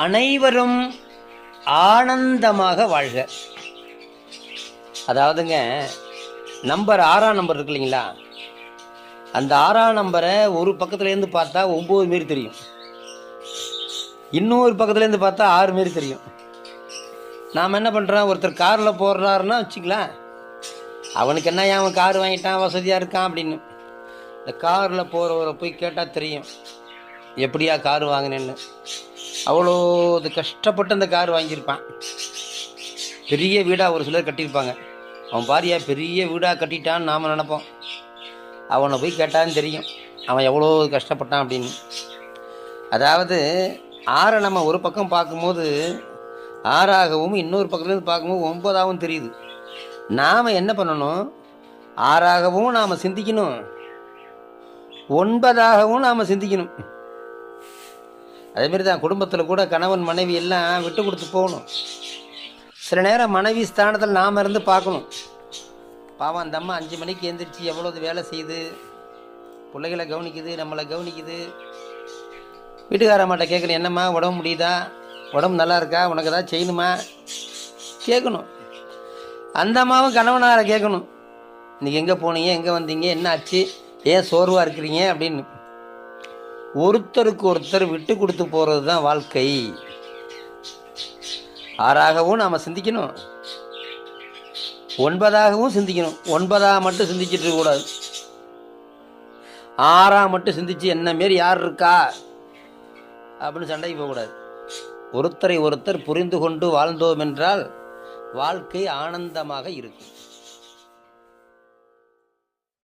அனைவரும் ஆனந்தமாக வாழ்க. அதாவதுங்க நம்பர் ஆறாம் நம்பர் இருக்கு இல்லைங்களா? அந்த ஆறாம் நம்பரை ஒரு பக்கத்துலேருந்து பார்த்தா ஒம்பது மாரி தெரியும். இன்னொரு பக்கத்துலேருந்து பார்த்தா ஆறு மாரி தெரியும். நாம் என்ன பண்ணுறோம் ஒருத்தர் காரில் போடுறாருன்னா வச்சுக்கலாம் அவனுக்கு என்ன அவன் கார் வாங்கிட்டான் வசதியாக இருக்கான் அப்படின்னு. இந்த காரில் போகிறவரை போய் கேட்டால் தெரியும். எப்படியா கார் வாங்கினேன்னு. அவ்வளோ இது கஷ்டப்பட்டு அந்த கார் வாங்கியிருப்பான். பெரிய வீடாக ஒரு சிலர் கட்டியிருப்பாங்க. அவன் பாரியா பெரிய வீடாக கட்டிட்டான்னு நாம் நினைப்போம். அவனை போய் கேட்டான்னு தெரியும். அவன் எவ்வளோ கஷ்டப்பட்டான் அப்படின்னு. அதாவது ஆறை நம்ம ஒரு பக்கம் பார்க்கும்போது ஆறாகவும் இன்னொரு பக்கத்துலேருந்து பார்க்கும்போது ஒன்பதாகவும் தெரியுது. நாம் என்ன பண்ணணும்? ஆறாகவும் நாம் சிந்திக்கணும். ஒன்பதாகவும் நாம் சிந்திக்கணும். அதேமாரி தான் குடும்பத்தில் கூட கணவன் மனைவி எல்லாம் விட்டு கொடுத்து போகணும். சில நேரம் மனைவி ஸ்தானத்தில் நாம் இருந்து பார்க்கணும். பாவம் அந்த அம்மா அஞ்சு மணிக்கு எழுந்திரிச்சு எவ்வளோது வேலை செய்யுது? பிள்ளைகளை கவனிக்குது நம்மளை கவனிக்குது. வீட்டுக்காரம்மாட்ட கேட்கணும் என்னம்மா உடம்பு முடியுதா? உடம்பு நல்லா இருக்கா? உனக்கு ஏதாவது செய்யணுமா? கேட்கணும். அந்த அம்மாவும் கணவனாரை கேட்கணும். இன்றைக்கி எங்கே போனீங்க? எங்கே வந்தீங்க? என்ன ஆச்சு? ஏன் சோர்வாக இருக்கிறீங்க? அப்படின்னு. ஒருத்தருக்கு ஒருத்தர் விட்டு கொடுத்து போகிறது தான் வாழ்க்கை. ஆறாகவும் நாம் சிந்திக்கணும். ஒன்பதாகவும் சிந்திக்கணும். ஒன்பதாக மட்டும் சிந்திச்சிட்டு இருக்கக்கூடாது ஆறாக மட்டும் சிந்திச்சு என்ன மாரி யார் இருக்கா? அப்படின்னு சண்டைக்கு போகக்கூடாது ஒருத்தரை ஒருத்தர் புரிந்து கொண்டு வாழ்ந்தோம் என்றால் வாழ்க்கை ஆனந்தமாக இருக்கும்.